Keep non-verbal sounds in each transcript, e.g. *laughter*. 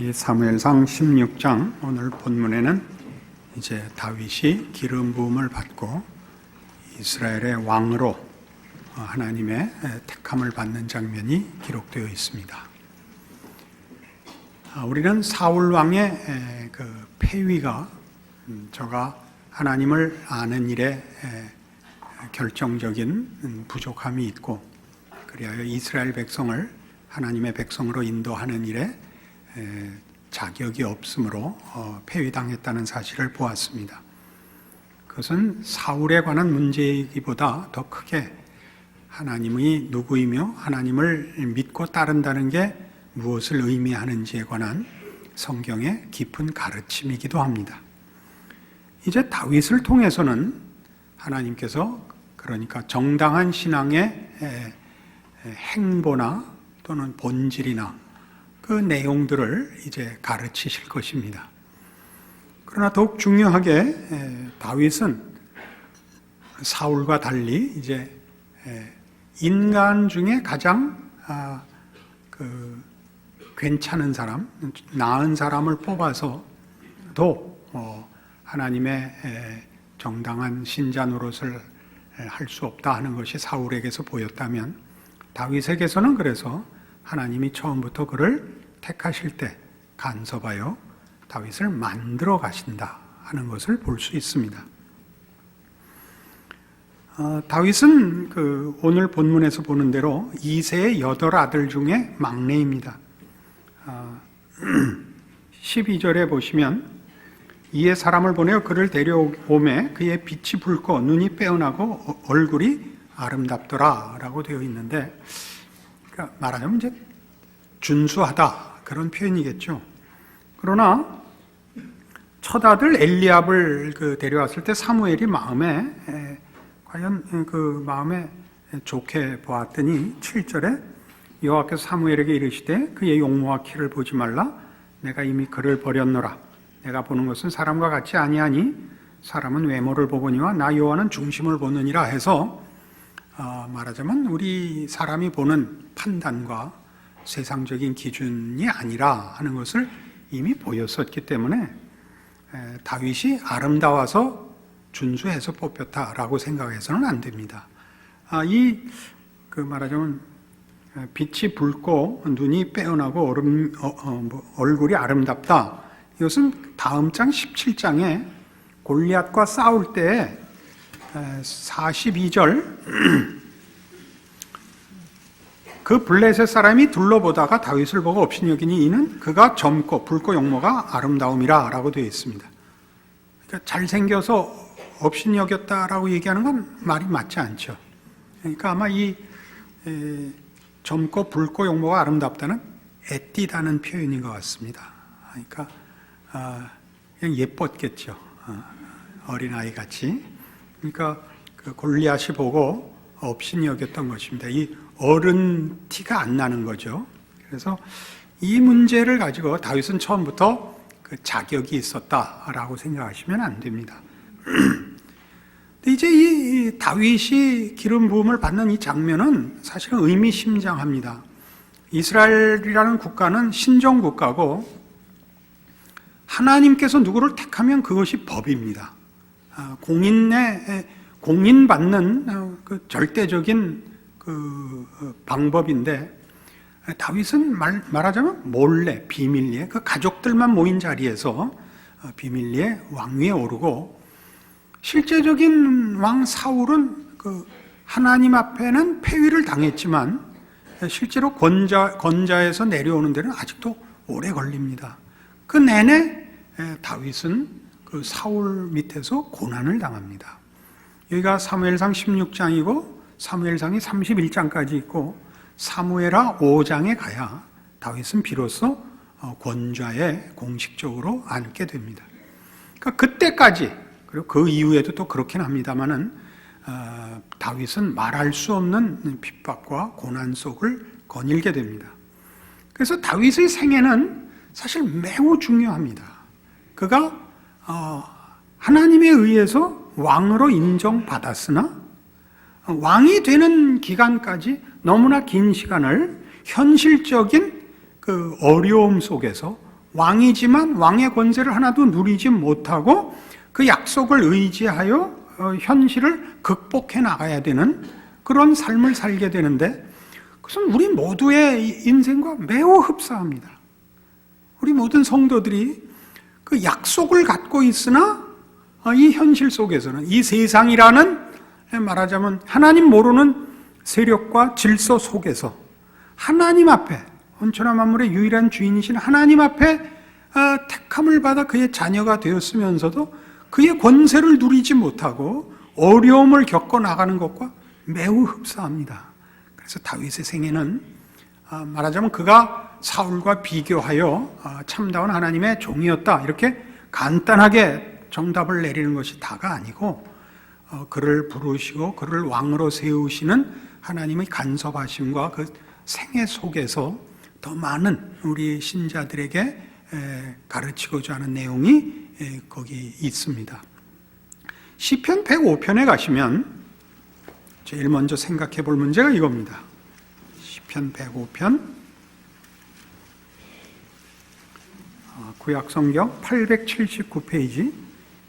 이 사무엘상 16장 오늘 본문에는 이제 다윗이 기름 부음을 받고 이스라엘의 왕으로 하나님의 택함을 받는 장면이 기록되어 있습니다. 아, 우리는 사울 왕의 그 폐위가 음, 저가 하나님을 아는 일에 결정적인 음, 부족함이 있고 그리하여 이스라엘 백성을 하나님의 백성으로 인도하는 일에 자격이 없으므로 어, 폐위당했다는 사실을 보았습니다. 그것은 사울에 관한 문제이기보다 더 크게 하나님이 누구이며 하나님을 믿고 따른다는 게 무엇을 의미하는지에 관한 성경의 깊은 가르침이기도 합니다. 이제 다윗을 통해서는 하나님께서 그러니까 정당한 신앙의 행보나 또는 본질이나 그 내용들을 이제 가르치실 것입니다. 그러나 더욱 중요하게 다윗은 사울과 달리 이제 인간 중에 가장 아, 그 괜찮은 사람, 나은 사람을 뽑아서 또 어, 하나님의 정당한 신자 노릇을 할 수 없다 하는 것이 사울에게서 보였다면 다윗에게서는 그래서 하나님이 처음부터 그를 택하실 때 간섭하여 다윗을 만들어 가신다 하는 것을 볼 수 있습니다. 어, 다윗은 그 오늘 본문에서 보는 대로 이세의 여덟 아들 중에 막내입니다. 어, *clears throat* 12절에 보시면 이에 사람을 보내어 그를 데려오매 그의 빛이 붉고 눈이 빼어나고 얼굴이 아름답더라라고 되어 있는데 그러니까 말하자면 이제 준수하다 그런 표현이겠죠. 그러나 첫 아들 엘리압을 그 데려왔을 때 사무엘이 마음에 에, 과연 그 마음에 좋게 보았더니 7절에 여호와께서 사무엘에게 이르시되 그의 용모와 키를 보지 말라 내가 이미 그를 버렸노라 내가 보는 것은 사람과 같이 아니하니 사람은 외모를 보거니와 나 여호와는 중심을 보느니라 해서 어, 말하자면 우리 사람이 보는 판단과 세상적인 기준이 아니라 하는 것을 이미 보였었기 때문에 다윗이 아름다워서 준수해서 뽑혔다라고 생각해서는 안 됩니다. 아, 이 그 말하자면 빛이 붉고 눈이 빼어나고 얼음, 어, 어, 뭐, 얼굴이 아름답다. 이것은 다음 장 17장에 골리앗과 싸울 때 42절 *clears throat* 그 블레셋 사람이 둘러보다가 다윗을 보고 업신 여기니 이는 그가 젊고 붉고 용모가 아름다움이라 라고 되어 있습니다. 그러니까 잘생겨서 업신 여겼다라고 얘기하는 건 말이 맞지 않죠. 그러니까 아마 이 에, 젊고 붉고 용모가 아름답다는 애띠다는 표현인 것 같습니다. 그러니까 아, 그냥 예뻤겠죠. 아, 어린 아이 같이. 그러니까 그 골리앗이 보고 업신이 여겼던 것입니다. 이 어른 티가 안 나는 거죠. 그래서 이 문제를 가지고 다윗은 처음부터 그 자격이 있었다라고 생각하시면 안 됩니다. *clears throat* 이제 이 다윗이 기름 부음을 받는 이 장면은 사실은 의미심장합니다. 이스라엘이라는 국가는 신정 국가고 하나님께서 누구를 택하면 그것이 법입니다. 아, 공인의 공인 받는 어, 그 절대적인 그 어, 방법인데 다윗은 말, 말하자면 몰래 비밀리에 그 가족들만 모인 자리에서 어, 비밀리에 왕위에 오르고 실제적인 왕 사울은 그 하나님 앞에는 폐위를 당했지만 실제로 권자 권자에서 내려오는 데는 아직도 오래 걸립니다. 그 내내 다윗은 그 사울 밑에서 고난을 당합니다. 여기가 사무엘상 16장이고 사무엘상이 31장까지 있고 사무엘하 5장에 가야 다윗은 비로소 어, 권좌에 공식적으로 앉게 됩니다. 그러니까 그때까지 그리고 그 이후에도 또 그렇긴 합니다만은 어, 다윗은 말할 수 없는 핍박과 고난 속을 거닐게 됩니다. 그래서 다윗의 생애는 사실 매우 중요합니다. 그가 어, 하나님에 의해서 왕으로 인정받았으나 왕이 되는 기간까지 너무나 긴 시간을 현실적인 그 어려움 속에서 왕이지만 왕의 권세를 하나도 누리지 못하고 그 약속을 의지하여 어, 현실을 극복해 나가야 되는 그런 삶을 살게 되는데 그것은 우리 모두의 인생과 매우 흡사합니다. 우리 모든 성도들이 그 약속을 갖고 있으나 어, 이 현실 속에서는 이 세상이라는 말하자면 하나님 모르는 세력과 질서 속에서 하나님 앞에 온천한 만물의 유일한 주인이신 하나님 앞에 어, 택함을 받아 그의 자녀가 되었으면서도 그의 권세를 누리지 못하고 어려움을 겪어 나가는 것과 매우 흡사합니다. 그래서 다윗의 생애는 아, 말하자면 그가 사울과 비교하여 아, 참다운 하나님의 종이었다 이렇게 간단하게 정답을 내리는 것이 다가 아니고 어, 그를 부르시고 그를 왕으로 세우시는 하나님의 간섭하심과 그 생애 속에서 더 많은 우리 신자들에게 가르치고자 하는 내용이 거기 있습니다. 시편 105편에 가시면 제일 먼저 생각해 볼 문제가 이겁니다. 시편 105편 아, 구약 성경 879페이지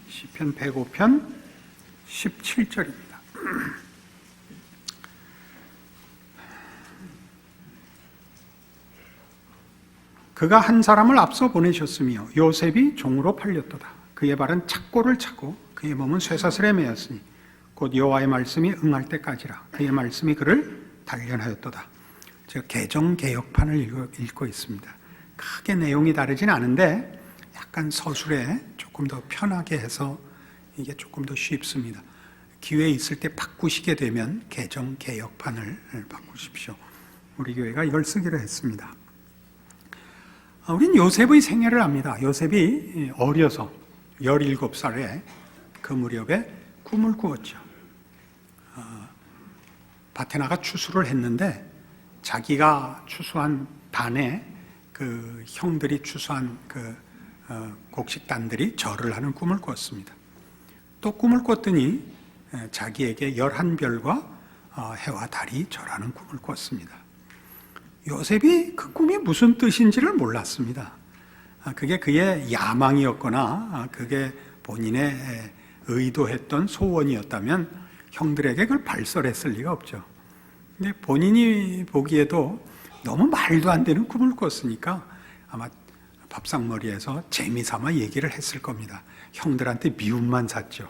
시편 105편 17절입니다. 그가 한 사람을 앞서 보내셨으며 요셉이 종으로 팔렸도다. 그의 발은 착고를 차고 그의 몸은 쇠사슬에 매였으니 곧 여호와의 말씀이 응할 때까지라. 그의 말씀이 그를 단련하였도다. 제가 개정 개혁판을 읽고, 있습니다. 크게 내용이 다르진 않은데 약간 서술에 조금 더 편하게 해서 이게 조금 더 쉽습니다. 기회 있을 때 바꾸시게 되면 개정 개혁판을 바꾸십시오. 우리 교회가 이걸 쓰기로 했습니다. 아, 우린 요셉의 생애를 압니다. 요셉이 어려서 17살에 그 무렵에 꿈을 꾸었죠. 아, 밭에 나가 추수를 했는데 자기가 추수한 반에 그 형들이 추수한 그 어, 곡식단들이 절을 하는 꿈을 꿨습니다. 또 꿈을 꿨더니 자기에게 열한 별과 어, 해와 달이 절하는 꿈을 꿨습니다. 요셉이 그 꿈이 무슨 뜻인지를 몰랐습니다. 아, 그게 그의 야망이었거나 아, 그게 본인의 의도했던 소원이었다면 형들에게 그걸 발설했을 리가 없죠. 근데 본인이 보기에도 너무 말도 안 되는 꿈을 꿨으니까 아마 밥상머리에서 재미삼아 얘기를 했을 겁니다. 형들한테 미움만 샀죠.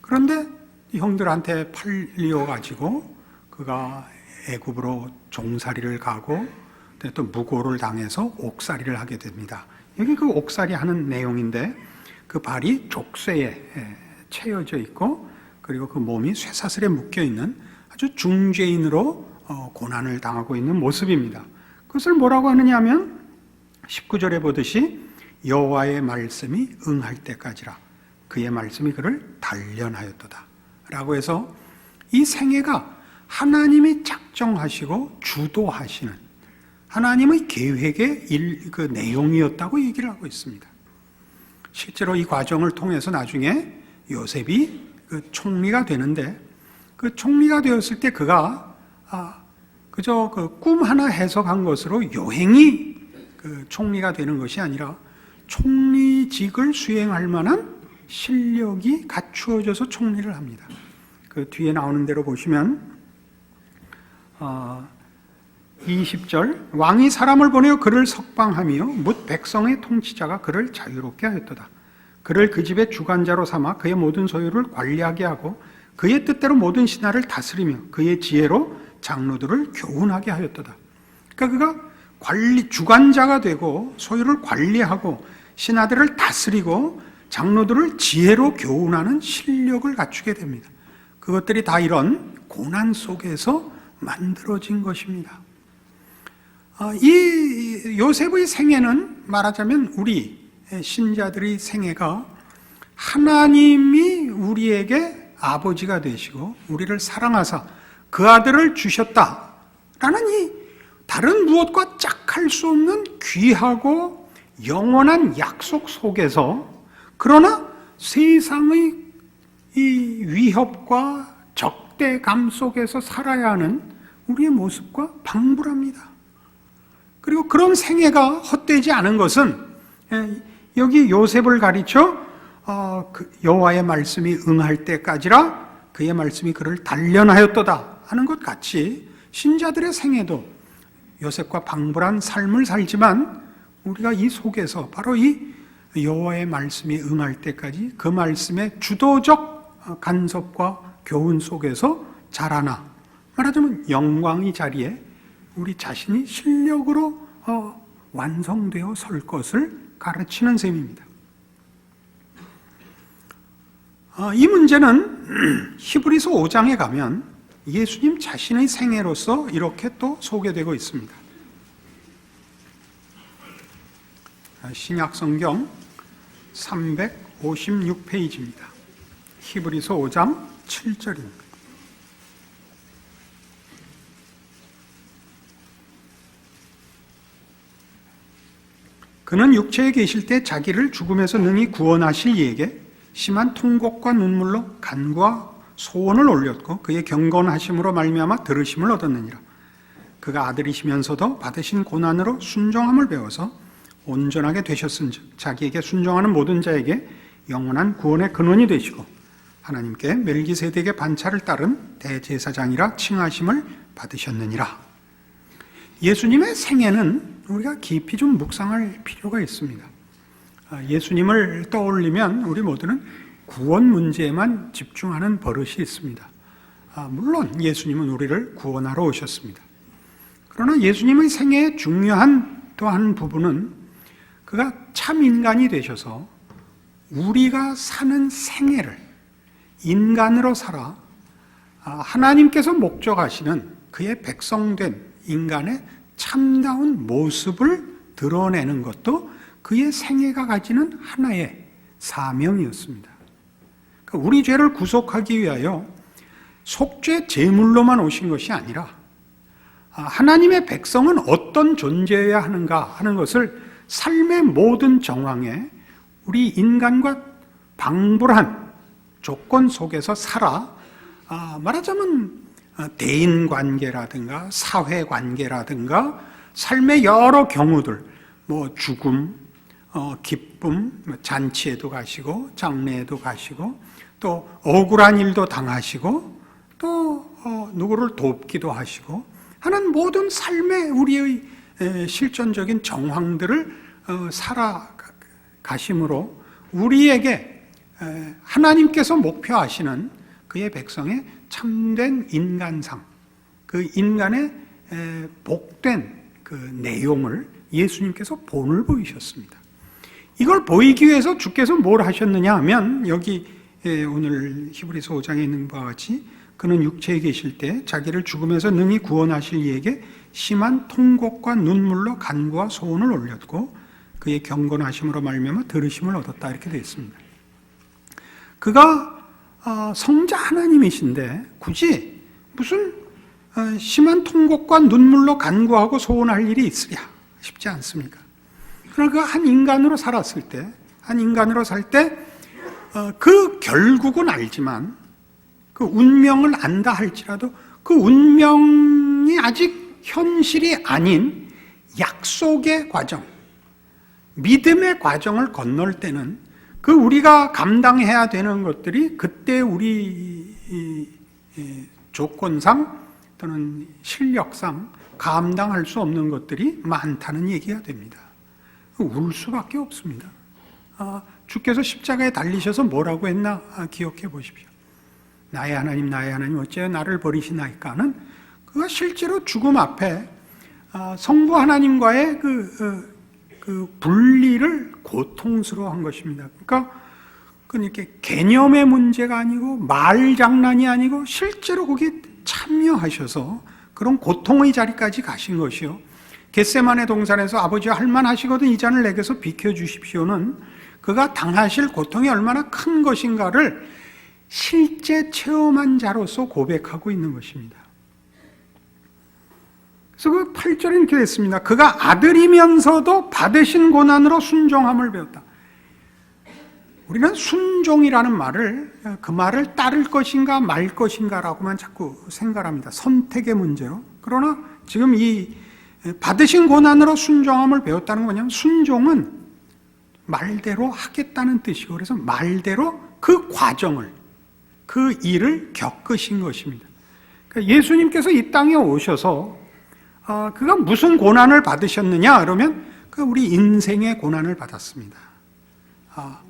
그런데 형들한테 팔려 가지고 그가 애굽으로 종살이를 가고 또 무고를 당해서 옥살이를 하게 됩니다. 여기 그 옥살이 하는 내용인데 그 발이 족쇄에 채여져 있고 그리고 그 몸이 쇠사슬에 묶여 있는 아주 중죄인으로 어, 고난을 당하고 있는 모습입니다. 그것을 뭐라고 하느냐 하면 19절에 보듯이 여호와의 말씀이 응할 때까지라 그의 말씀이 그를 단련하였도다. 라고 해서 이 생애가 하나님이 작정하시고 주도하시는 하나님의 계획의 일, 그 내용이었다고 얘기를 하고 있습니다. 실제로 이 과정을 통해서 나중에 요셉이 그 총리가 되는데 그 총리가 되었을 때 그가 아, 그저 그 꿈 하나 해석한 것으로 요행이 그 총리가 되는 것이 아니라 총리직을 수행할 만한 실력이 갖추어져서 총리를 합니다. 그 뒤에 나오는 대로 보시면 어, 20절 왕이 사람을 보내어 그를 석방하며 묻 백성의 통치자가 그를 자유롭게 하였도다. 그를 그 집의 주관자로 삼아 그의 모든 소유를 관리하게 하고 그의 뜻대로 모든 신하를 다스리며 그의 지혜로 장로들을 교훈하게 하였도다. 그러니까 그가 관리 주관자가 되고 소유를 관리하고 신하들을 다스리고 장로들을 지혜로 교훈하는 실력을 갖추게 됩니다. 그것들이 다 이런 고난 속에서 만들어진 것입니다. 아, 이 요셉의 생애는 말하자면 우리 신자들의 생애가 하나님이 우리에게 아버지가 되시고 우리를 사랑하사 그 아들을 주셨다라는 이 다른 무엇과 짝할 수 없는 귀하고 영원한 약속 속에서 그러나 세상의 이 위협과 적대감 속에서 살아야 하는 우리의 모습과 방불합니다. 그리고 그런 생애가 헛되지 않은 것은 예, 여기 요셉을 가리쳐 어, 그 여호와의 말씀이 응할 때까지라 그의 말씀이 그를 단련하였도다 하는 것 같이 신자들의 생애도 요셉과 방불한 삶을 살지만 우리가 이 속에서 바로 이 여호와의 말씀이 응할 때까지 그 말씀의 주도적 간섭과 교훈 속에서 자라나 말하자면 영광의 자리에 우리 자신이 실력으로 어, 완성되어 설 것을 가르치는 셈입니다. 어, 이 문제는 *clears throat* 히브리서 5장에 가면 예수님 자신의 생애로서 이렇게 또 소개되고 있습니다. 아, 신약 성경 356페이지입니다. 히브리서 5장 7절입니다. 그는 육체에 계실 때 자기를 죽음에서 능히 구원하실 이에게 심한 통곡과 눈물로 간과 소원을 올렸고 그의 경건하심으로 말미암아 들으심을 얻었느니라. 그가 아들이시면서도 받으신 고난으로 순종함을 배워서 온전하게 되셨은즉 자기에게 순종하는 모든 자에게 영원한 구원의 근원이 되시고 하나님께 멜기세덱의 반차를 따른 대제사장이라 칭하심을 받으셨느니라. 예수님의 생애는 우리가 깊이 좀 묵상할 필요가 있습니다. 아, 예수님을 떠올리면 우리 모두는 구원 문제에만 집중하는 버릇이 있습니다. 아, 물론 예수님은 우리를 구원하러 오셨습니다. 그러나 예수님의 생애의 중요한 또 한 부분은 그가 참 인간이 되셔서 우리가 사는 생애를 인간으로 살아 아, 하나님께서 목적하시는 그의 백성된 인간의 참다운 모습을 드러내는 것도 그의 생애가 가지는 하나의 사명이었습니다. 그러니까 우리 죄를 구속하기 위하여 속죄 제물로만 오신 것이 아니라 아, 하나님의 백성은 어떤 존재여야 하는가 하는 것을 삶의 모든 정황에 우리 인간과 방불한 조건 속에서 살아 아, 말하자면 어, 대인 관계라든가 사회 관계라든가 삶의 여러 경우들 뭐 죽음, 어, 기쁨, 뭐 잔치에도 가시고 장례에도 가시고 또 억울한 일도 당하시고 또 어, 누구를 돕기도 하시고 하는 모든 삶의 우리의 에, 실존적인 정황들을 어, 살아가심으로 우리에게 에, 하나님께서 목표하시는 그의 백성의 참된 인간상, 그 인간의 에, 복된 그 내용을 예수님께서 본을 보이셨습니다. 이걸 보이기 위해서 주께서 뭘 하셨느냐 하면 여기 예, 오늘 히브리서 5장에 있는 바와 같이 그는 육체에 계실 때 자기를 죽음에서 능히 구원하실 이에게 심한 통곡과 눈물로 간구와 소원을 올렸고 그의 경건하심으로 말미암아 들으심을 얻었다 이렇게 되어 있습니다. 그가 어, 성자 하나님이신데 굳이 무슨 어, 심한 통곡과 눈물로 간구하고 소원할 일이 있으랴 싶지 않습니까? 그러나 그 한 인간으로 살았을 때, 한 인간으로 살 때, 어, 그 결국은 알지만, 그 운명을 안다 할지라도 그 운명이 아직 현실이 아닌 약속의 과정, 믿음의 과정을 건널 때는 그 우리가 감당해야 되는 것들이 그때 우리 조건상 또는 실력상 감당할 수 없는 것들이 많다는 얘기가 됩니다. 울 수밖에 없습니다. 아, 주께서 십자가에 달리셔서 뭐라고 했나 아, 기억해 보십시오. 나의 하나님, 나의 하나님, 어째 나를 버리시나이까는 그가 실제로 죽음 앞에 아, 성부 하나님과의 그, 어, 그 분리를 고통스러워한 것입니다. 그러니까 그 이렇게 개념의 문제가 아니고 말 장난이 아니고 실제로 거기 참여하셔서 그런 고통의 자리까지 가신 것이요. 겟세만의 동산에서 아버지와 할만 하시거든 이 잔을 내게서 비켜주십시오는 그가 당하실 고통이 얼마나 큰 것인가를 실제 체험한 자로서 고백하고 있는 것입니다. 그래서 그 8절에 이렇게 됐습니다. 그가 아들이면서도 받으신 고난으로 순종함을 배웠다. 우리는 순종이라는 말을 그 말을 따를 것인가 말 것인가라고만 자꾸 생각합니다. 선택의 문제로. 그러나 지금 이 받으신 고난으로 순종함을 배웠다는 거냐면 순종은 말대로 하겠다는 뜻이고 그래서 말대로 그 과정을 그 일을 겪으신 것입니다. 그러니까 예수님께서 이 땅에 오셔서 어, 그가 무슨 고난을 받으셨느냐 그러면 그 우리 인생의 고난을 받았습니다. 아,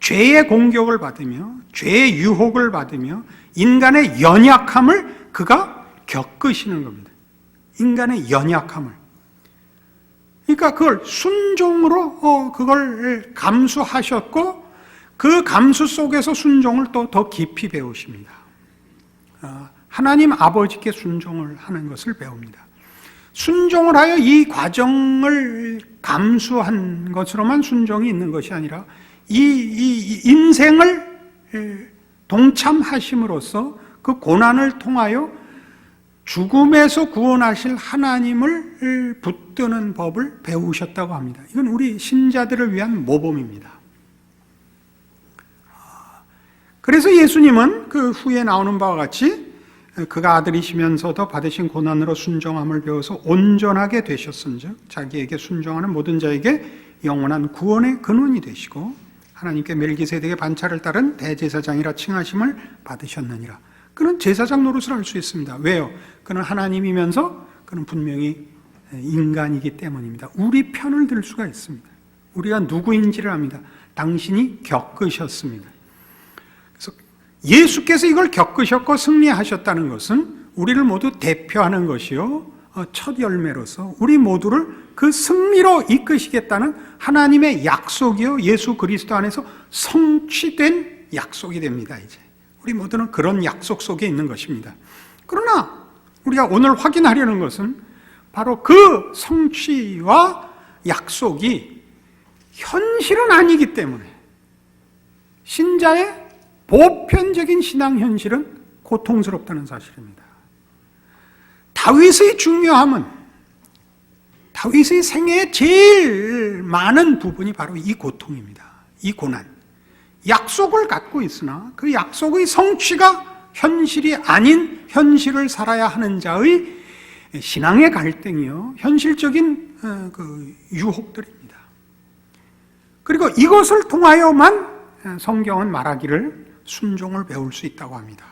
죄의 공격을 받으며 죄의 유혹을 받으며 인간의 연약함을 그가 겪으시는 겁니다. 인간의 연약함을. 그러니까 그걸 순종으로 어, 그걸 감수하셨고 그 감수 속에서 순종을 또 더 깊이 배우십니다. 아, 하나님 아버지께 순종을 하는 것을 배웁니다. 순종을 하여 이 과정을 감수한 것으로만 순종이 있는 것이 아니라 이, 이 인생을 동참하심으로써 그 고난을 통하여 죽음에서 구원하실 하나님을 붙드는 법을 배우셨다고 합니다. 이건 우리 신자들을 위한 모범입니다. 그래서 예수님은 그 후에 나오는 바와 같이 그가 아들이시면서도 받으신 고난으로 순종함을 배워서 온전하게 되셨은즉 자기에게 순종하는 모든 자에게 영원한 구원의 근원이 되시고 하나님께 멜기세덱의 반차를 따른 대제사장이라 칭하심을 받으셨느니라. 그는 제사장 노릇을 할 수 있습니다. 왜요? 그는 하나님이면서 그는 분명히 인간이기 때문입니다. 우리 편을 들 수가 있습니다. 우리가 누구인지를 압니다. 당신이 겪으셨습니다. 그래서 예수께서 이걸 겪으셨고 승리하셨다는 것은 우리를 모두 대표하는 것이요. 어, 첫 열매로서 우리 모두를 그 승리로 이끄시겠다는 하나님의 약속이요. 예수 그리스도 안에서 성취된 약속이 됩니다, 이제. 우리 모두는 그런 약속 속에 있는 것입니다. 그러나 우리가 오늘 확인하려는 것은 바로 그 성취와 약속이 현실은 아니기 때문에 신자의 보편적인 신앙 현실은 고통스럽다는 사실입니다. 다윗의 중요함은 다윗의 생애의 제일 많은 부분이 바로 이 고통입니다. 이 고난. 약속을 갖고 있으나 그 약속의 성취가 현실이 아닌 현실을 살아야 하는 자의 신앙의 갈등이요. 현실적인 어, 그 유혹들입니다. 그리고 이것을 통하여만 성경은 말하기를 순종을 배울 수 있다고 합니다.